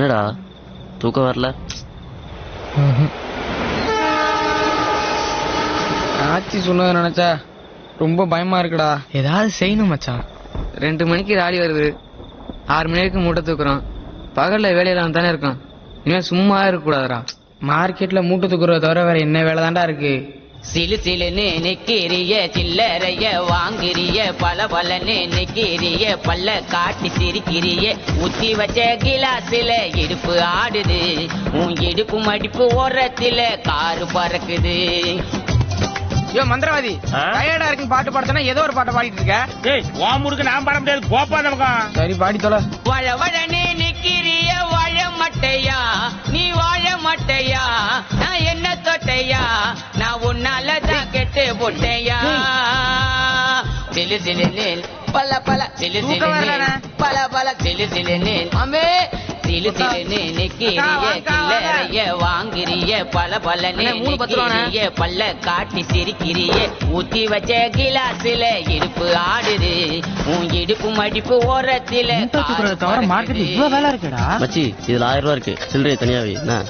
என்னடா? தூக்கம் வரல? ஆச்சி சொன்னதை நினைச்சா ரொம்ப பயமா இருக்குடா. ஏதாவது செய்யணும் மச்சான். ரெண்டு மணிக்கு ராடி வருது. ஆறு மணி வரைக்கும் மூட்டை தூக்குறோம் பகல்ல வேலையில தானே இருக்கோம் இனிமே சும்மா இருக்க கூடாதுடா மார்க்கெட்ல மூட்டை தூக்குறத தவிர வேற என்ன வேலை தான்டா இருக்கு? சிலு சிலுன்னு நிக்கிறிய சில்லறைய வாங்கிறிய பல பலன்னு நிக்கிறிய பல்ல காட்டி சிரிக்கிறிய. ஊத்தி வச்ச கிலாஸ்ல இடுப்பு ஆடுது உன் இடுப்பு மடிப்பு ஓரத்துல காரு பறக்குது. ஐயோ மந்திரவாதி டயர்டா இருக்குன்னு பாட்டு பாடுத்தனா ஏதோ ஒரு பாட்டை பாடிட்டு இருக்க. ஏய் ஓமுருக்கு நான் பாட முடியாது கோப்பா நமக்கு? சரி பாடி தொலை. வழ வழனே நிக்கிறிய வாழ மட்டையா? நீ வாழ மட்டையா சிலு சிலு நீல். பல பல. சிலு சிலு தூக்கம் நீல். வரலண்ணே. பல பல. சிலு சிலு நீல். அம்மே சிலு சிலுன்னு நிக்கிறிய சில்லறைய வாங்கிறிய பல ரூபாண்ணே. நிக்கிறிய பல்ல காட்டி சிரிக்கிறிய. ஊத்தி வச்ச கிலாஸ்ல இடுப்பு ஆடுது. உன் இடுப்பு மடிப்பு ஓரத்துல. வேலை இருக்குடா. மச்சி இதுல ஆயிரம் ரூபா இருக்கு. சில்லறை தனியாவே என்ன?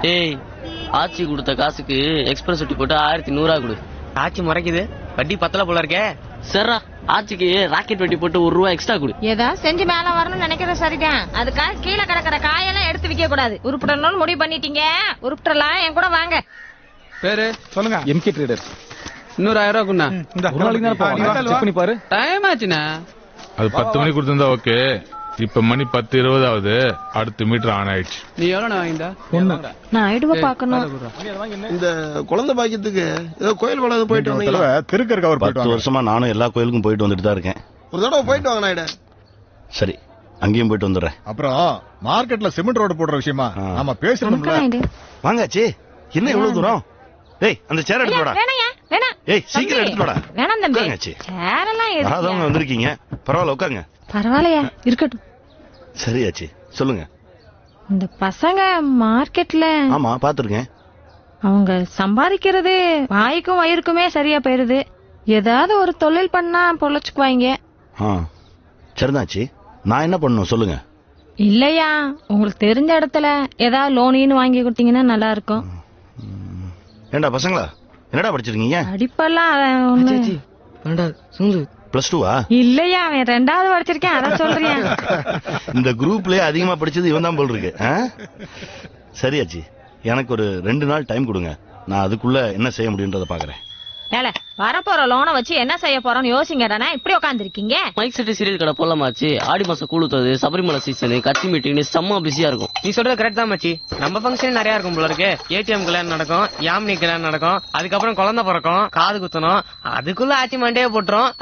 ஏய் ஆச்சி கொடுத்த காசுக்கு எக்ஸ்பிரஸ் ஒட்டி போட்டு ஆயிரத்தி நூறா கொடு. ஆச்சி முறைக்குது. வட்டி பத்தல போல இருக்கே. சரிடா ஆச்சிக்கு ராக்கெட் வெட்டி போட்டு ஒரு ரூபா எக்ஸ்ட்ரா கொடு. ஏதாவது செஞ்சு மேல வரணும்னு நினைக்கிறது சரிதான். அதுக்காக கீழே கிடக்குற காயெல்லாம் எடுத்து விக்க கூடாது. உருப்பிடணும்னு முடிவு பண்ணிட்டீங்க. உருப்பிடலாம் என் கூட வாங்க. பேரு சொல்லுங்க. எம்கே ட்ரேடர் இன்னொரு ஆயிரம் ரூபா குண்ணா ஒரு நாளைக்கு தான் போவாங்க செக் பண்ணி பாரு. டைம் ஆச்சுண்ணா. அது பத்து மணிக்கு கொடுத்திருந்தா ஓகே இப்ப மணி பத்து இருபது ஆகுது அடுத்த மீட்டர் ஆன் ஆயிடுச்சு. நீ எவ்வளவு வாங்கிட்டா ஒண்ணு. நான் ஐடுவ பாக்கணும் இந்த குழந்தை பாக்கியத்துக்கு ஏதோ கோயில் குளம் போயிட்டு வந்தீங்களா? திருக்கருக்கு அவர் போயிட்டு பத்து. வருஷமா நானும் எல்லா கோயிலுக்கும் போயிட்டு வந்துட்டு தான் இருக்கேன். ஒரு தடவை போயிட்டு வாங்க நாயுடு. சரி அங்கேயும் போயிட்டு வந்துடுறேன். அப்புறம் மார்க்கெட்ல சிமெண்ட் ரோடு போடுற விஷயமா? ஆ. நாம பேசணும்ல. வாங்காச்சி என்ன இவ்வளவு தூரம்? ஏய் அந்த சேர் வேணாயா ஏய் சீக்கிரம் தம்பி. எடுத்து வாடா. வேணாம் தம்பி. உட்காருங்க. சேரெல்லாம் வராதவங்க எதுக்கு வந்திருக்கீங்க. பரவாயில்ல உட்காருங்க. பரவாயில்லையா? இருக்கட்டும். சரி ஆச்சி சொல்லுங்க. இந்த பசங்க மார்க்கெட்ல ஆமா பாத்துருக்கேன். அவங்க சம்பாதிக்கிறது வாய்க்கும் வயிறுக்குமே சரியா போயிருது. ஏதாவது ஒரு தொழில் பண்ணா பொழைச்சுக்குவாங்க சரிதாச்சி நான் என்ன பண்ணணும் சொல்லுங்க. இல்லையா? உங்களுக்கு தெரிஞ்ச இடத்துல ஏதாவது லோனின்னு வாங்கி கொடுத்தீங்கன்னா நல்லா இருக்கும். ஏண்டா பசங்களா? என்னடா படிச்சிருக்கீங்க? படிப்பெல்லாம் வேண்டாம் சுந்து பிளஸ் டூவா இல்லையா அவன் ரெண்டாவது படிச்சிருக்கேன் அதான் சொல்றேன். இந்த குரூப்லயே அதிகமா படிச்சது இவன் தான் போல் இருக்கு. ஆ? சரி ஆச்சி எனக்கு ஒரு ரெண்டு நாள் டைம் கொடுங்க. நான் அதுக்குள்ள என்ன செய்ய முடியுன்றத பாக்குறேன். ஏல வரப்போற லோனை வச்சு என்ன செய்ய போறோம்னு யோசிங்கடானா இப்படி உட்காந்துருக்கீங்க மைக் செட்டு சீரியல் கடை போலாமாச்சு ஆடி மாசம் கூழுத்தது சபரிமலை சீசனு கட்சி மீட்டிங்னு செம்ம பிஸியா இருக்கும். நீ சொல்றது கரெக்ட் தான் மச்சி. நம்ம ஃபங்க்ஷன் நிறைய இருக்கும் போல இருக்கு. ஏடிஎம் கல்யாணம் நடக்கும் யாமினி கல்யாணம் நடக்கும் அதுக்கப்புறம் குழந்தை பிறக்கும் காது குத்தணும் அதுக்குள்ள ஆச்சி மண்டே போட்டுரும்.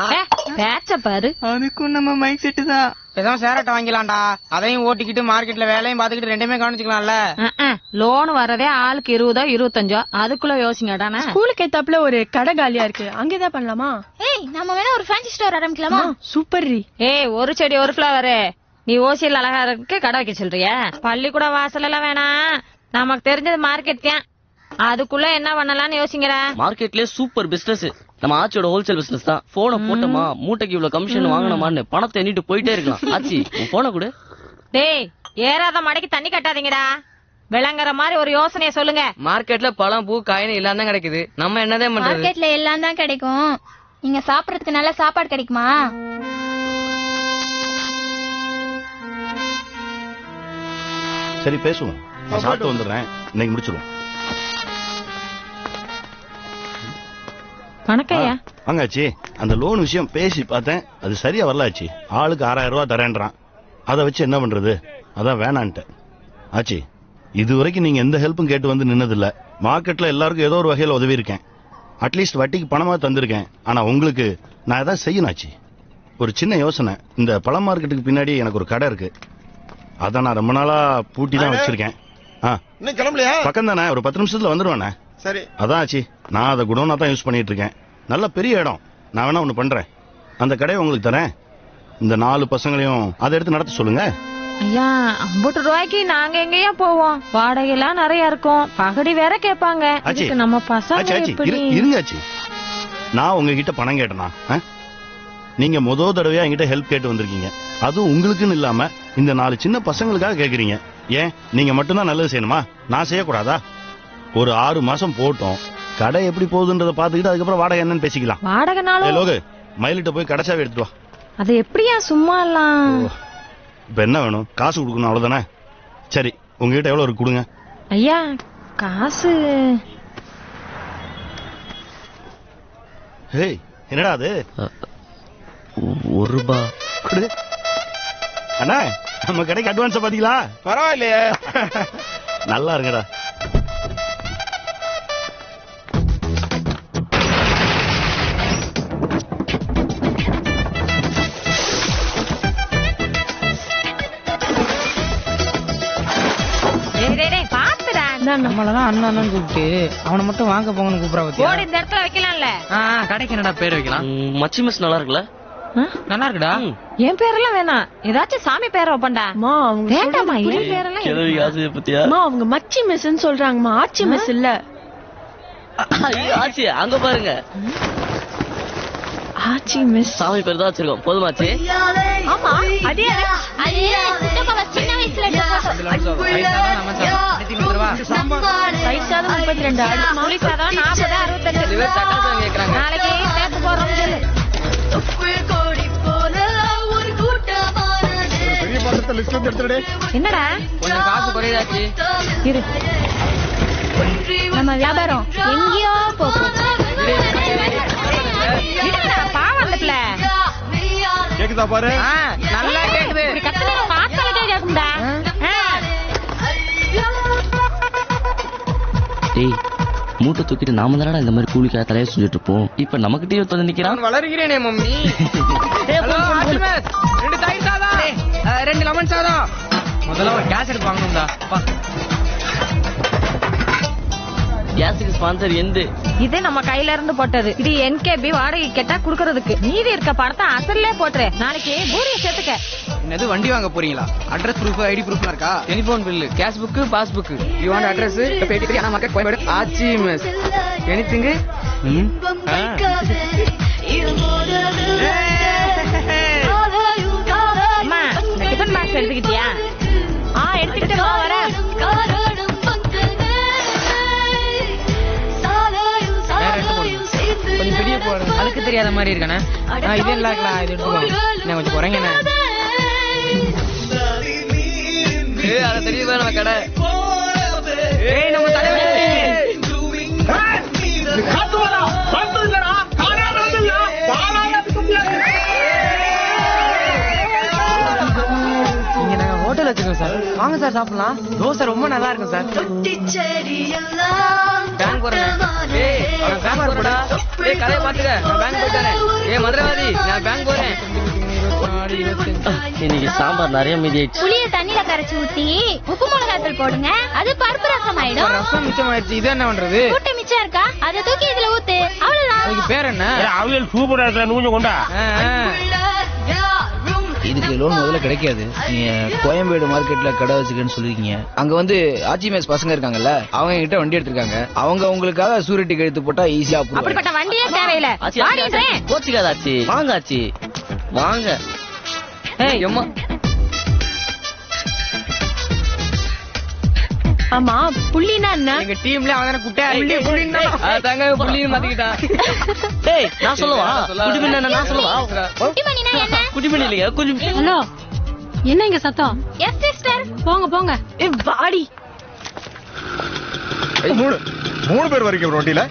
பேச்ச பாரு. அதுக்கும் நம்ம மைக் செட்டு தான். பேசாம சேரட்டை வாங்கிலாம்டா. அதையும் ஓட்டிக்கிட்டு மார்க்கெட்ல வேலையும் பாத்துக்கிட்டு ரெண்டுமே கவனிச்சுக்கலாம்ல. லோன் வரதே ஆளுக்கு இருபதோ இருபத்தஞ்சோ அதுக்குள்ள யோசிங்கடானா ஸ்கூலுக்கு ஏத்தாப்புல ஒரு கடை காலியா இருக்கு. அங்கேதான் பண்ணலாமா? ஏய் நம்ம வேணா ஒரு ஃபேன்சி ஸ்டோர் ஆரம்பிக்கலாமா? சூப்பர் ரி. ஏய் ஒரு செடி ஒரு ஃபிளவரு நீ ஓசியில் அழகா இருக்கு கடை வைக்க சொல்றியா? பள்ளிக்கூட வாசல் எல்லாம் வேணாம் நமக்கு தெரிஞ்சது மார்க்கெட் தான். அதுக்குள்ள என்ன பண்ணலாம்னு யோசிங்கடா. மார்க்கெட்லயே சூப்பர் பிசினஸ் நம்ம ஆச்சியோட ஹோல்சேல் பிசினஸ் தான். போனை போட்டோமா? மூட்டைக்கு இவ்வளவு கமிஷன் வாங்கினோமான்னு பணத்தை எண்ணிட்டு போயிட்டே இருக்கலாம். ஆச்சி உன் போனை கொடு. டேய் ஏறாத மடைக்கு தண்ணி கட்டாதீங்கடா. விளங்குற மாதிரி ஒரு யோசனைய சொல்லுங்க. மார்க்கெட்ல பழம் பூ காயின் எல்லாம் தான் கிடைக்குது. நம்ம என்னதான் பண்றது? மார்க்கெட்ல எல்லாம் தான் கிடைக்கும். நீங்க சாப்பிடறதுக்கு நல்ல சாப்பாடு கிடைக்குமா? சரி பேசுவோம். நான் சாப்பிட்டு வந்துடுறேன். இன்னைக்கு முடிச்சிருவோம். வணக்கம்யா. வாங்காச்சி. அந்த லோன் விஷயம் பேசி பார்த்தேன். அது சரியா வரலாச்சு. ஆளுக்கு ஆறாயிரம் ரூபாய் தரேன்றான். அதை வச்சு என்ன பண்றது? அதான் வேணான்ட்டேன். ஆச்சி இது வரைக்கும் நீங்க எந்த ஹெல்ப்பும் கேட்டு வந்து நின்னதில்ல. மார்க்கெட்ல எல்லாருக்கும் ஏதோ ஒரு வகையில உதவி இருக்கேன் அட்லீஸ்ட் வட்டிக்கு பணமா தந்திருக்கேன். ஆனா உங்களுக்கு நான் எதாவது செய்யணும் ஆச்சி. ஒரு சின்ன யோசனை. இந்த பழ மார்க்கெட்டுக்கு பின்னாடி எனக்கு ஒரு கடை இருக்கு. அதை நான் ரொம்ப நாளா பூட்டி தான் வச்சிருக்கேன். ஆ. இன்னும் கிளம்பலையா? பக்கம் தானே ஒரு பத்து நிமிஷத்துல வந்துருவேண்ணே. சரி. அதான் ஆச்சு. நான் அதை குடோனா தான் யூஸ் பண்ணிட்டு இருக்கேன். நல்ல பெரிய இடம். நான் வேணா ஒன்று பண்றேன். அந்த கடையை உங்களுக்கு தரேன். இந்த நாலு பசங்களையும் அதை எடுத்து நடத்த சொல்லுங்க. ஐயா ஐம்பது ரூபாய்க்கு நாங்க எங்கேயா போவோம். வாடகை எல்லாம் நிறைய இருக்கும். பகடி வேற கேட்பாங்க. இதுக்கு நம்ம பசங்க ஆச்சி எப்படி? இரு- இருங்க ஆச்சி. நான் உங்ககிட்ட பணம் கேட்டேனா? நீங்க முத தடவையா என்கிட்ட ஹெல்ப் கேட்டு வந்திருக்கீங்க. அதுவும் உங்களுக்குன்னு இல்லாம இந்த நாலு சின்ன பசங்களுக்காக கேக்குறீங்க. ஏன்? நீங்க மட்டும்தான் நல்லது செய்யணுமா? நான் செய்யக்கூடாதா? ஒரு ஆறு மாசம் போட்டோம். கடை எப்படி போகுதுன்றத பாத்துக்கிட்டு அதுக்கப்புறம் வாடகை என்னன்னு பேசிக்கலாம். வாடகை ஏ நாளும் லோகு மயிலிட்ட போய் கடைசாவே எடுத்துட்டு வா. அது எப்படியா சும்மா எல்லாம்? இப்ப என்ன வேணும்? காசு கொடுக்கணும் அவ்வளவுதானே? சரி உங்ககிட்ட எவ்வளவு இருக்கு கொடுங்க. ஐயா காசு ஹேய் என்னடா அது? ஒரு ரூபா. கொடு. அண்ணா நம்ம கடைக்கு அட்வான்ஸ் பாத்தீங்களா? பரவாயில்லையே. நல்லா இருங்கடா. பாத்துடா நம்மளதான் அண்ணன் அண்ணன் கூப்பிட்டு அவனை மட்டும் வாங்க போங்கன்னு கூப்பிடா போடு பத்தியா இந்த இடத்துல வைக்கலாம்ல. ஆ கடைக்கு என்னடா பேர் வைக்கலாம்? மச்சி மிஸ் நல்லா இருக்குல்ல? நல்லா இருக்குடா. என் பேரெல்லாம் வேணாம். ஏதாச்சும் சாமி பேரை வைப்பண்டா. அம்மா அவங்க வேண்டாம்மா சொல்றது என். பேரெல்லாம் கிழவி ஆசையை பத்தியா? அம்மா அவங்க மச்சி மிஸ்ன்னு சொல்றாங்கம்மா. ஆச்சி மிஸ் இல்ல. ஆச்சி அங்க பாருங்க. ஆச்சி மிஸ் சாமி பேர் தான் வச்சிருக்கோம் போதுமாச்சி ஆமா அதே அது சித்தப்பாவை சின்ன வயசுல முப்பத்தி ரெண்டு நாற்பது நாளைக்கு சேர்த்து போறோம் என்னடா கொஞ்சம் காசு குறையுதாச்சு இரு நம்ம வியாபாரம் எங்கேயோ போகும் கேக்குதா பாரு? நல்லா கேக்குது. டேய் மூட்டை தூக்கிட்டு நாம தானடா இந்த மாதிரி கூலிக்காக தலையை செஞ்சுட்டு இருப்போம். இப்ப நமக்கிட்டே வந்து நிக்கிறான். நான் வளர்கிறேனே மம்மி. ரெண்டு தயிர் சாதம் ரெண்டு லெமன் சாதம் முதல்ல ஒரு கேஸ் எடுத்து வாங்கணும்டா. கேஸுக்கு ஸ்பான்சர் எந்து இது நம்ம கையில இருந்து போட்டது. இது என்கேபி வாடகை கேட்டா குடுக்கறதுக்கு. மீதி இருக்க படத்தை அசல்லே போட்டுரு. நாளைக்கு பூரிய சேர்த்துக்க. என்னது வண்டி வாங்க போறீங்களா? அட்ரஸ் ப்ரூஃப் ஐடி ப்ரூஃப்லாம் இருக்கா? Telephone bill cash book pass book you want address பேட்டி ஆனா மார்க்கெட் ஆச்சி மிஸ் எனிதிங் தெரியாத மாதிரி இருக்கானே? இதே இருக்கலாம் இது எடுத்துக்கோ. என்ன கொஞ்சம் குறைங்கண்ணே அத தெரியுதா நம்ம கடை. ஏய் நம்ம தலைவர். இங்க நாங்க ஹோட்டல் வச்சிருக்கோம் சார். வாங்க சார் சாப்பிடலாம். தோசை ரொம்ப நல்லா இருக்கும் சார். பேங்க் போறேன் ஏய் அவன் பேங்க் போறடா. ஏய் கதையை பாத்துக்க நான் பேங்க் போயிட்டானே ஏய் மதுரவாதி நான் பேங்க் போறேன். இன்னைக்கு சாம்பார் நிறைய மீதி ஆயிடுச்சு புளிய தண்ணியில கரைச்சு ஊத்தி உப்பு மிளகாத்தூள் போடுங்க. அது பருப்பு ரசம் ஆயிடும் ரசம் மிச்சமாயிடுச்சு. இது என்ன பண்றது? கூட்டை மிச்சம் இருக்கா? அதை தூக்கி இதுல ஊத்து. அவ்வளவுதான். அதுக்கு பேர் என்ன? அவியல் சூப்பரா இருக்கிற நூஞ்சு கொண்டா. இதுக்கு லோன் முதல்ல கிடைக்காது. நீங்க கோயம்பேடு மார்க்கெட்ல கடை வச்சுக்கன்னு சொல்லிருக்கீங்க. அங்க வந்து ஆச்சி மேஸ் பசங்க இருக்காங்கல்ல அவங்க கிட்ட வண்டி எடுத்திருக்காங்க. அவங்க உங்களுக்காக சூரிட்டி கழுத்து போட்டா ஈஸியா அப்படிப்பட்ட வண்டியே தேவையில்ல. ஆச்சி ஆச்சி, ஆச்சி. வாடின்றேன் கோச்சிக்காத ஆச்சி. வாங்க ஆச்சி. வாங்க. ஏய் எம்மா. ஆமா புள்ளினா என்ன? எங்க டீம்ல அவன் தானே குட்டையா புள்ளி புள்ளின்னா அதாங்க புள்ளின்னு மாத்திக்கிட்டான். டேய் நான் சொல்லவா? என்ன நான் சொல்லவா? என்ன குடிமணி இல்லைங்க கொஞ்சம் ஹலோ. என்ன இங்க சத்தம்? எஸ் சிஸ்டர் போங்க போங்க. ஏ வாடி. மூணு மூணு பேர் வரைக்கும் வண்டியில?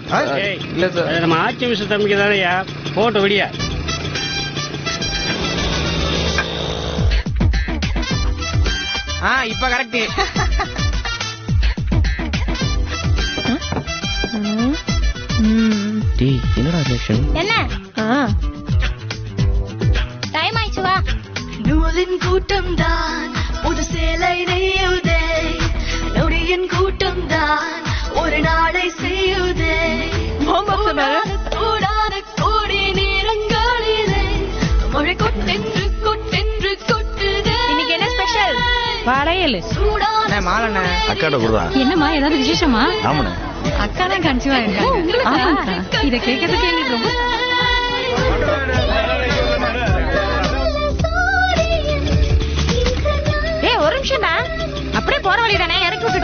இல்ல சார் நம்ம ஆட்சி விஷயம் தம்பிக்கு தானேயா போட்டு விடியா. ஆ இப்ப கரெக்ட் டேய் என்னடா என்ன? ஆ. நூலின் கூட்டம் தான் புது சேலை நெய்யுதே. நொடியின் கூட்டம் தான் ஒரு நாளை செய்யுதே. கூடாத கோடி நேரங்களிலே மழை கொட்டென்று கொட்டென்று கொட்டுதே. இன்னைக்கு என்ன ஸ்பெஷல் வளையல். மாலண்ணே அக்காட்ட கொடுறா. என்னம்மா ஏதாவது விசேஷமா? ஆமாண்ணே. அக்கா தான் கன்சீவ் ஆயிருக்காங்க இத கேட்கறதுக்கு எங்களுக்கு ரொம்ப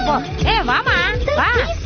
போ ஏ வாமா வா என்னத்தை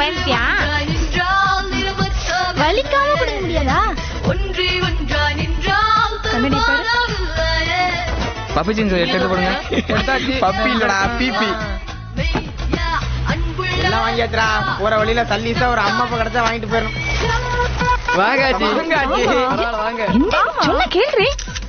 பயந்துட்டியா வலிக்காம கொடுக்க முடியாதா? ஒன்றி ஒன்றாய் நின்றால் பப்பி ஜீன்ஸ் எடுத்து எடுத்து போடுங்க பப்பி. இல்லடா பிபி எல்லாம் வாங்கியாச்சுடா போற வழியில சல்லீஸா ஒரு அம்மா அப்பா கிடைச்சா வாங்கிட்டு போயிடணும். வாங்காச்சி வாங்காச்சி வாங்க என்ன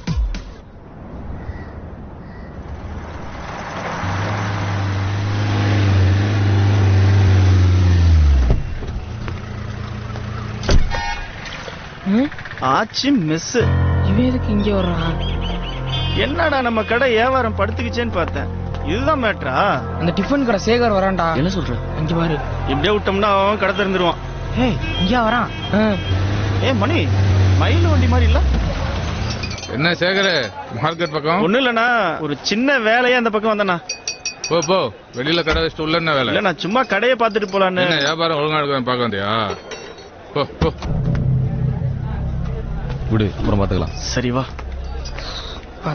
ஆச்சு மிஸ் இவன் எதுக்கு இங்க வர்றான்? என்னடா நம்ம கடை வியாபாரம் படுத்துக்கிச்சேன்னு பார்த்தேன். இதுதான் மேட்ரா அந்த டிஃபன் கடை சேகர் வரான்டா. என்ன சொல்ற? இங்க பாரு. இப்படியே விட்டோம்னா அவன் கடை திறந்துருவான். ஏய் இங்க வரான்? ஏ மணி மயில் வண்டி மாதிரி இல்ல? என்ன சேகர்? மார்க்கெட் பக்கம்? ஒண்ணும் இல்லண்ணா. ஒரு சின்ன வேலையா அந்த பக்கம் வந்தண்ணா. போ போ. வெளியில கடை வச்சுட்டு உள்ள என்ன வேலை? இல்ல நான் சும்மா கடையை பார்த்துட்டு போலான்னு. என்ன வியாபாரம் ஒழுங்கா எடுக்க பார்க்க வந்தியா? போ போ. விடு அப்புறம் பாத்துக்கலாம் சரி வா.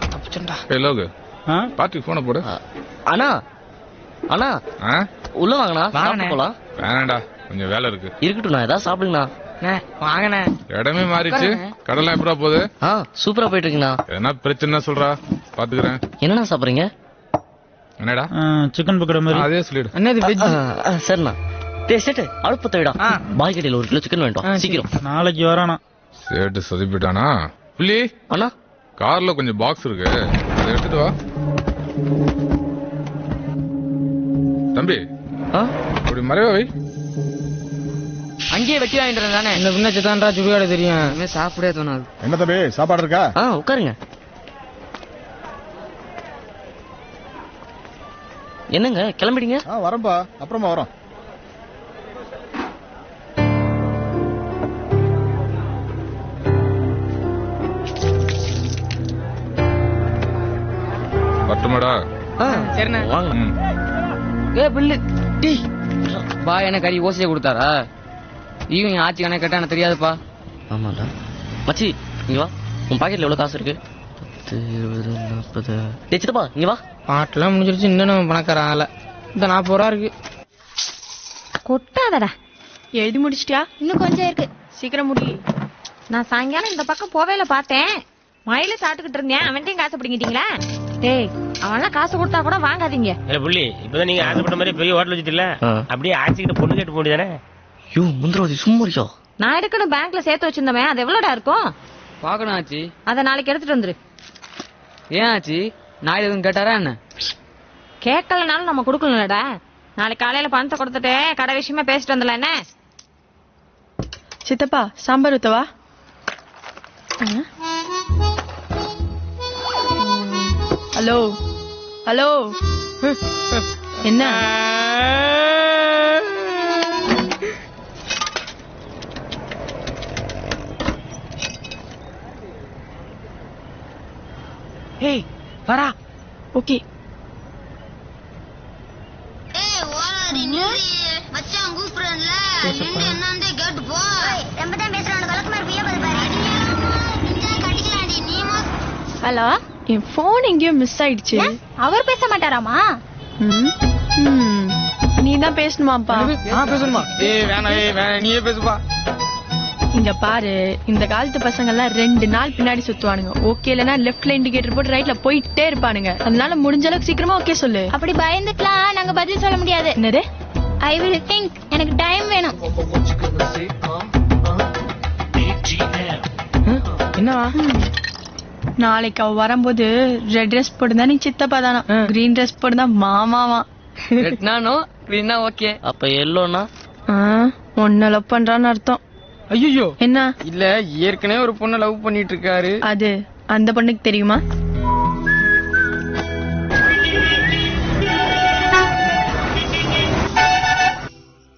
தப்பிச்சண்டா ஏய் லோகு பாட்டிக்கு போன போடு. அண்ணா அண்ணா ஆ? உள்ள வாங்கண்ணா. சாப்பிட்டு போலாம். வேணாண்டா கொஞ்சம் வேலை இருக்கு. இருக்கட்டும் நான் ஏதாவது சாப்பிடுங்கண்ணா. வாங்கண்ணே. இடமே மாறிச்சு கடலை எப்படா போகுது? ஆ சூப்பரா போயிட்டு இருக்குண்ணா என்ன பிரச்சனை சொல்றா பாத்துக்கிறேன். என்னண்ணா சாப்பிடுறீங்க? என்னடா? சிக்கன் பக்கோடா மாதிரி. அதே சொல்லிடு. வெஜ் ஆ, ஆ, சரிண்ணா. டேய் சேட்டு அடுப்பு பாய் கடையில் ஒரு கிலோ சிக்கன் வேண்டாம் சீக்கிரம். நாளைக்கு வரானா. சேட்டு சொதிப்பிட்டானா? புள்ளி அண்ணா. கார்ல கொஞ்சம் பாக்ஸ் இருக்கு. அதை எடுத்துட்டு வா. தம்பி ஆ? அப்படி மறைவா வை. அங்கேயே வெட்டி வாங்கிட்டு தானே? இந்த பின்ன சித்தான்டா சுடுகாடு தெரியும். இனிமே சாப்பிடவே தோணாது. என்ன தம்பி சாப்பாடு இருக்கா? ஆ உட்காருங்க. என்னங்க கிளம்பிட்டீங்க? ஆ வரம்பா அப்புறமா வரோம். சரிண்ணே. வாங்க. ம். ஏ பில்லு. டீ. பா என்ன கறி ஓசையை கொடுத்தாரா? இவன் என் ஆட்சி கணக்கு கேட்டா எனக்கு தெரியாதுப்பா. ஆமாடா. மச்சி இங்க வா. உன் பாக்கெட்ல எவ்வளவு காசு இருக்கு? பத்து இருபது நாற்பது. டேய் சித்தப்பா இங்க வா. பாட்டெல்லாம் முடிஞ்சிருச்சு. இன்னும் நம்ம பணக்காரன் ஆகல இந்த நாற்பது ரூபா இருக்கு. கொட்டாதடா. எழுதி முடிச்சிட்டியா? இன்னும் கொஞ்சம் இருக்கு. சீக்கிரம் முடி. நான் சாயங்காலம் இந்த பக்கம் போவேல பார்த்தேன். மயில சாப்பிட்டுக்கிட்டு இருந்தேன். அவன்கிட்டயும் காசு பிடிங்கிட்டீங்களா? டேய் அவன்லாம் காசு கொடுத்தா கூட வாங்காதீங்க. இல்ல புள்ளி இப்பதான் நீங்க ஆசைப்பட்ட மாதிரி பெரிய ஹோட்டல் வச்சுட்டுல ஆ. அப்படியே ஆச்சிக்கிட்ட பொண்ணு கேட்டு போண்டிதானே யோ முந்திரவாதி சும்மா இருக்கியா? நான் எடுக்கணும் பேங்க்ல சேர்த்து வச்சிருந்தவன். அது எவ்வளோடா இருக்கும்? பார்க்கணும் ஆச்சி. அதை நாளைக்கு எடுத்துட்டு வந்துரு. ஏன் ஆச்சி? நாய் எதுவும் கேட்டாரா என்ன? கேட்கலனாலும் நம்ம கொடுக்கலடா நாளைக்கு காலையில பணத்தை கொடுத்துட்டு கடை விஷயமா பேசிட்டு வந்துடலாம் என்ன? சித்தப்பா சாம்பார் ஊத்தவா? Hello hello. என்ன? ஏய் வரா ஓகே. மச்சான் கூப்பிடுறேன்ல. நின்று என்னன்னு கேட்டு போ. ரொம்ப தான் பேசுறான் விளக்குமார் பிய பாரு. கடிக்கலாண்டி நீ ஹலோ? என் போன் எங்கேயோ மிஸ் ஆயிடுச்சு. அவர் பேச மாட்டாராமா. நீ தான் பேசணுமாப்பா? பேசணுமா? ஏய் வேணாம் நீயே பேசுப்பா. இங்க பாரு இந்த காலத்து பசங்க எல்லாம் ரெண்டு நாள் பின்னாடி சுத்துவானுங்க. ஓகே இல்லனா லெஃப்ட்ல இண்டிகேட்டர் போட்டு ரைட்ல போயிட்டே இருப்பானுங்க. அதனால முடிஞ்ச அளவுக்கு சீக்கிரமா ஓகே சொல்லு. அப்படி பயந்துக்கலாம் நாங்க பதில் சொல்ல முடியாது. என்னது? ஐ வில் திங்க் எனக்கு டைம் வேணும். என்னவா நாளைக்கு அவ வரும்போது ரெட் ட்ரெஸ் போட்டுதான் நீ சித்தப்பா தானா? கிரீன் ட்ரெஸ் போட்டுதான் மாமாவா? ரெட்னானோ க்ரீனா ஓகே அப்ப எல்லோனா ஒன்ன லவ் பண்றான்னு அர்த்தம். ஐயோ என்ன? இல்ல ஏற்கனவே ஒரு பொண்ணை லவ் பண்ணிட்டு இருக்காரு அது அந்த பொண்ணுக்கு தெரியுமா?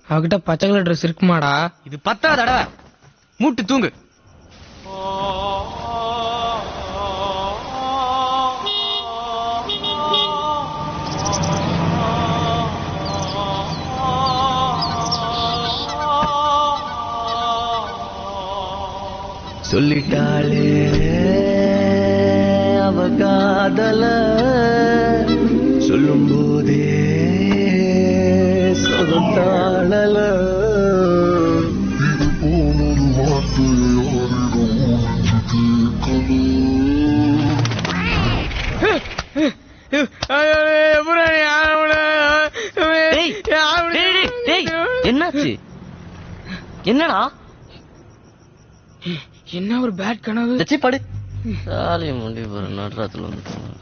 அவகிட்ட பச்சை கலர் ட்ரெஸ் இருக்குமாடா. இது பத்தாவது தடவை மூட்டு தூங்கு. சொல்லிட்டாளே. அவ காதல சொல்லும் போதே படு. சாலி முடி போற நடுராத்துல வந்து